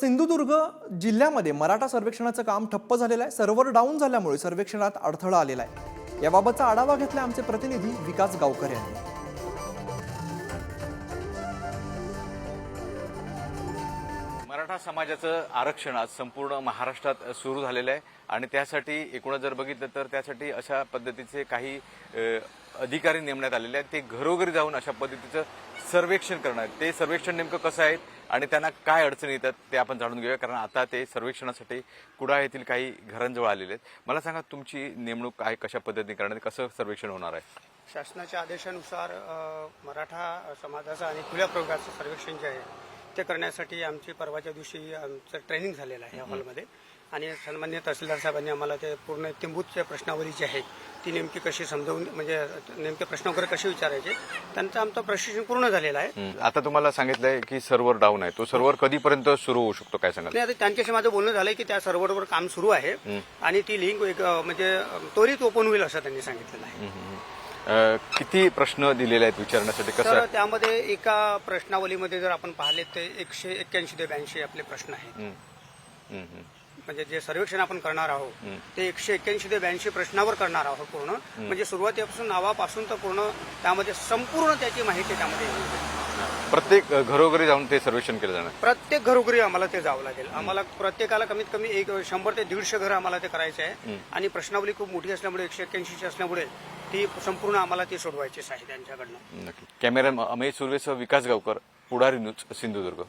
सिंधुदुर्ग जिल्ह्यामध्ये मराठा सर्वेक्षणाचं काम ठप्प झालेलं आहे. सर्व्हर डाऊन झाल्यामुळे सर्वेक्षणात अडथळा आलेला आहे. याबाबतचा आढावा घेतला आमचे प्रतिनिधी विकास गावकर यांनी. मराठा समाजाचं आरक्षण आज संपूर्ण महाराष्ट्रात सुरू झालेलं आहे आणि त्यासाठी एकूणच जर बघितलं तर त्यासाठी अशा पद्धतीचे काही अधिकारी नेमण्यात आलेले आहेत ते घरोघरी जाऊन अशा पद्धतीचं सर्वेक्षण करणार आहेत. ते सर्वेक्षण नेमकं कसं आहे आणि त्यांना काय अडचणी येतात ते आपण जाणून घेऊया कारण आता ते सर्वेक्षणासाठी कुडाळ येथील काही घरांजवळ आलेले आहेत मला सांगा तुमची नेमणूक काय कशा पद्धतीने करणार आहे? कसं सर्वेक्षण होणार आहे शासनाच्या आदेशानुसार मराठा समाजाचं आणि खुल्या प्रयोगाचं सर्वेक्षण जे आहे ते करण्यासाठी आमची परवाच्या दिवशी आमचं ट्रेनिंग झालेलं आहे या हॉलमध्ये आणि सन्मान्य तहसीलदार साहेबांनी आम्हाला ते पूर्ण तिंबूतच्या प्रश्नावली जी आहे ती नेमकी कशी समजावून म्हणजे नेमके प्रश्न वगैरे कसे विचारायचे त्यांचं आमचं प्रशिक्षण पूर्ण झालेलं आहे. आता तुम्हाला सांगितलंय की सर्व्हर डाऊन आहे. तो सर्व्हर कधीपर्यंत सुरू होऊ शकतो काय सांगाल? नाही आता त्यांच्याशी माझं बोलणं झालंय की त्या सर्व्हरवर काम सुरू आहे. आणि ती लिंक एक, म्हणजे त्वरित ओपन होईल असं त्यांनी सांगितलेलं आहे. किती प्रश्न दिलेले आहेत विचारण्यासाठी? कसं तर? त्यामध्ये एका प्रश्नावलीमध्ये जर आपण पाहिले ते एकशे एक्क्याऐंशी ते ब्याऐंशी आपले प्रश्न आहेत. म्हणजे जे सर्वेक्षण आपण करणार आहोत ते एकशे एक्क्याऐंशी ते ब्याऐंशी प्रश्नावर करणार आहोत पूर्ण. म्हणजे सुरुवातीपासून नावापासून तर पूर्ण त्यामध्ये संपूर्ण त्याची माहिती त्यामध्ये येईल. प्रत्येक अ, घरोघरी जाऊन ते सर्वेक्षण केलं जाणार. प्रत्येक घरोघरी आम्हाला ते जावं लागेल. आम्हाला प्रत्येकाला कमीत कमी एक शंभर ते दीडशे घर आम्हाला ते करायचे आहे. आणि प्रश्नावली खूप मोठी असल्यामुळे एकशे एक्क्याऐंशीची असल्यामुळे ती संपूर्ण आम्हाला ती सोडवायचीच आहे त्यांच्याकडनं. नक्की. कॅमेरा अमेय सुर्वेसह विकास गावकर पुढारी न्यूज सिंधुदुर्ग.